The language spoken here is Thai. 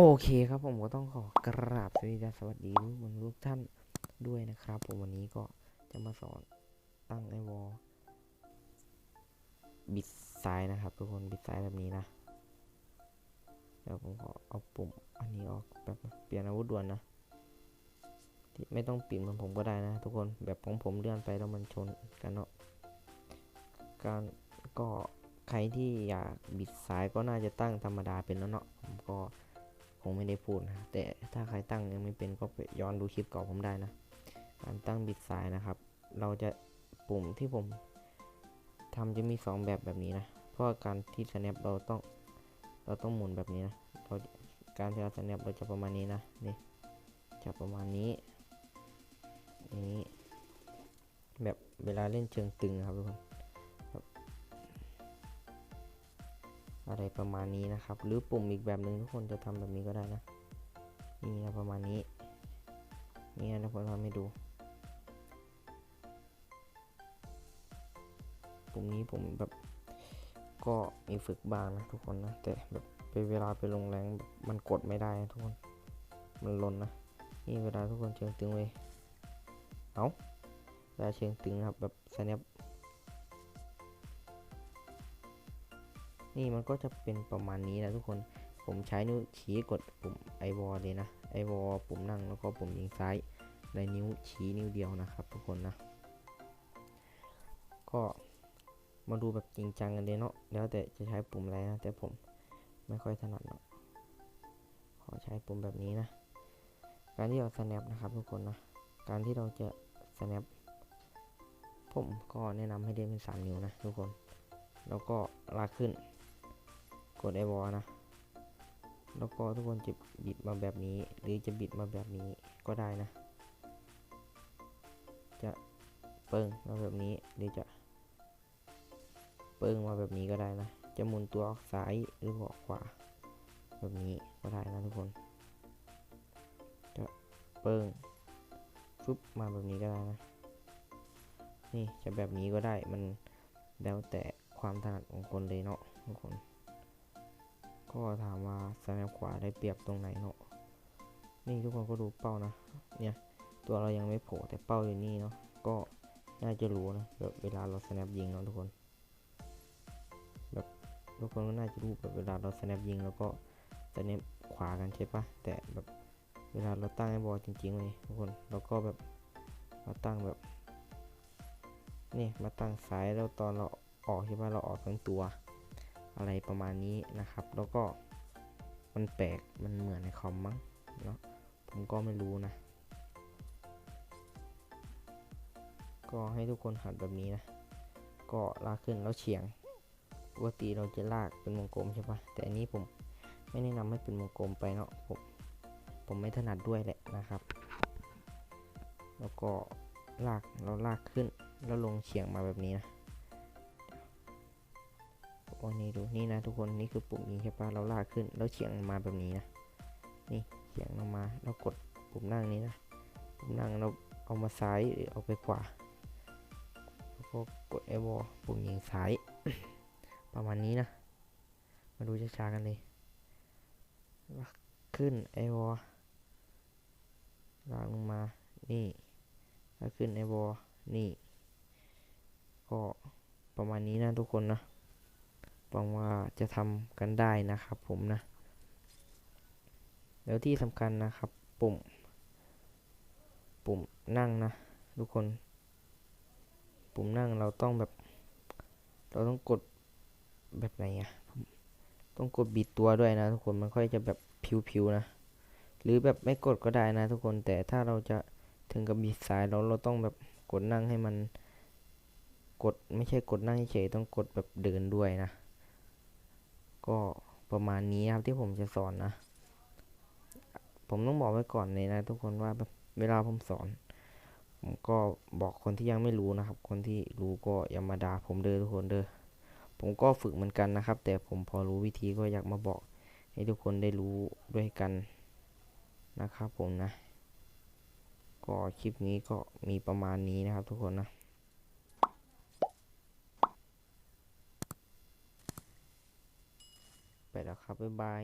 โอเคครับผมก็ต้องขอกราบสวัสดีสวัสดีทุกคนทุกท่านด้วยนะครับ ผมวันนี้ก็จะมาสอนตั้งไอวอลบิดซ้ายนะครับ ทุกคนบิดซ้ายแบบนี้นะเดี๋ยวผมขอเอาปุ่มอันนี้ออกแบบเปลี่ยนอาวุธด่วนนะที่ไม่ต้องปิดเหมือนผมก็ได้นะ ทุกคนแบบของผมเลื่อนไปแล้วมันชนกันเนาะการก็ใครที่อยากบิดซ้ายก็น่าจะตั้งธรรมดาเป็นแล้วเนาะผมก็ งไม่ได้พูดนะ แต่ถ้าใครตั้งยังไม่เป็นก็ไปย้อนดูคลิปเก่าผมได้นะ การตั้งบิดซ้ายนะครับ เราจะปุ่มที่ผมทำจะมี 2 แบบแบบนี้นะ เพราะการที่ snap เราต้องเราต้องหมุนแบบนี้นะเราการที่เรา snap เราจะประมาณนี้นะนี่จะประมาณนี้นี้แบบเวลาเล่นเชิงตึงครับทุกคน อะไรประมาณนี้นะครับ หรือปุ่มอีกแบบหนึ่งทุกคนจะทำแบบนี้ก็ได้นะนี่นะประมาณนี้นี่นะผมทำให้ดู ปุ่มนี้ผมแบบก็มีฝึกบ้างนะทุกคนนะแต่แบบไปเวลาไปลงแรงแบบมันกดไม่ได้นะทุกคนมันลนนะนี่เวลาทุกคนเชิงตึงเลยเอาเวลาเชิงตึงนะครับแบบ snap นี่ นี่มันก็จะเป็นประมาณนี้นะทุกคน ผมใช้นิ้วชี้กดปุ่มไอวอลเลยนะไอวอลปุ่มนั่งแล้วก็ปุ่มยิงซ้ายในนิ้วชี้นิ้วเดียวนะครับ ทุกคนนะ ก็มาดูแบบจริงจังกันเลยเนาะแล้วแต่จะใช้ปุ่มอะไรนะ แต่ผมไม่ค่อยถนัดเนาะขอใช้ปุ่มแบบนี้นะ การที่เรา snap นะครับทุกคนนะ การที่เราจะ snap ผมก็แนะนำให้เล่นเป็น 3 นิ้วนะทุกคน แล้วก็ลากขึ้น กดไอวอลนะ แล้วก็ทุกคนจะบิดมาแบบนี้ หรือจะบิดมาแบบนี้ก็ได้นะ จะเปิงมาแบบนี้หรือจะ เปิงมาแบบนี้ก็ได้นะ จะหมุนตัวออกซ้ายหรือออกขวา แบบนี้ก็ได้นะทุกคน จะเปิงฟึบมาแบบนี้ก็ได้นะ นี่จะแบบนี้ก็ได้มันแล้วแต่ความถนัดของคนเลยเนาะทุกคน ก็ถามว่าสแนปขวาได้เปรียบตรงไหนเนาะนี่ทุกคนก็ดูเป้านะ เนี่ย ตัวเรายังไม่โผล่แต่เป้าอยู่นี่เนาะก็น่าจะรู้นะแบบเวลาเราสแนปยิงเนาะทุกคน แบบทุกคนก็น่าจะรู้แบบเวลาเราสแนปยิงแล้วก็สแนปขวากันใช่ปะแต่แบบเวลาเราตั้งไอ้บอลจริงๆเลยทุกคนเราก็แบบมาตั้งแบบนี่มาตั้งซ้ายแล้วตอนเราออกใช่ปะเราออกทั้งตัว อะไรประมาณนี้นะครับ แล้วก็มันแปลกมันเหมือนในคอมมั้งเนาะผมก็ไม่รู้นะ ก็ให้ทุกคนหัดแบบนี้นะ ก็ลากขึ้นแล้วเฉียงปกติเราจะลากเป็นวงกลมใช่ปะแต่อันนี้ผมไม่แนะนำให้เป็นวงกลมไปเนาะผมผมไม่ถนัดด้วยแหละนะครับ แล้วก็ลากเราลากขึ้นแล้วลงเฉียงมาแบบนี้นะ โอ้นี่ดูนี่นะทุกคนนี่คือปุ่มนี้ใช่ปะเราลากขึ้นแล้วเฉียงมาแบบนี้นะนี่เฉียงลงมาแล้วกดปุ่มนั่งนี้นะปุ่มนั่งเราเอามาซ้ายหรือเอาไปขวาแล้วก็กดไอวอลปุ่มยิงซ้าย ประมาณนี้นะ มาดูช้าๆกันเลยลากขึ้นไอวอลลากลงมานี่ลากขึ้นไอวอนี่ก็ประมาณนี้นะทุกคนนะ หวังว่าจะทำกันได้นะครับผมนะ แล้วที่สำคัญนะครับปุ่ม ปุ่มนั่งนะทุกคน ปุ่มนั่งเราต้องแบบ เราต้องกดแบบไหนอะต้องกดบิดตัวด้วยนะ ทุกคนมันค่อยจะแบบผิวๆนะ หรือแบบไม่กดก็ได้นะ ทุกคนแต่ถ้าเราจะถึงกับบิดสายเราเราต้องแบบกดนั่งให้มัน กดไม่ใช่กดนั่งเฉยต้องกดแบบเดินด้วยนะ ก็ประมาณนี้ครับที่ผมจะสอนนะ ผมต้องบอกไว้ก่อนเลยนะ ทุกคนว่าเวลาผมสอน ผมก็บอกคนที่ยังไม่รู้นะครับ คนที่รู้ก็อย่ามาด่าผมเด้อทุกคนเด้อผมก็ฝึกเหมือนกันนะครับ แต่ผมพอรู้วิธีก็อยากมาบอก ให้ทุกคนได้รู้ด้วยกันนะครับผมนะ ก็คลิปนี้ก็มีประมาณนี้นะครับทุกคนนะ ไป แล้วครับบ๊ายบาย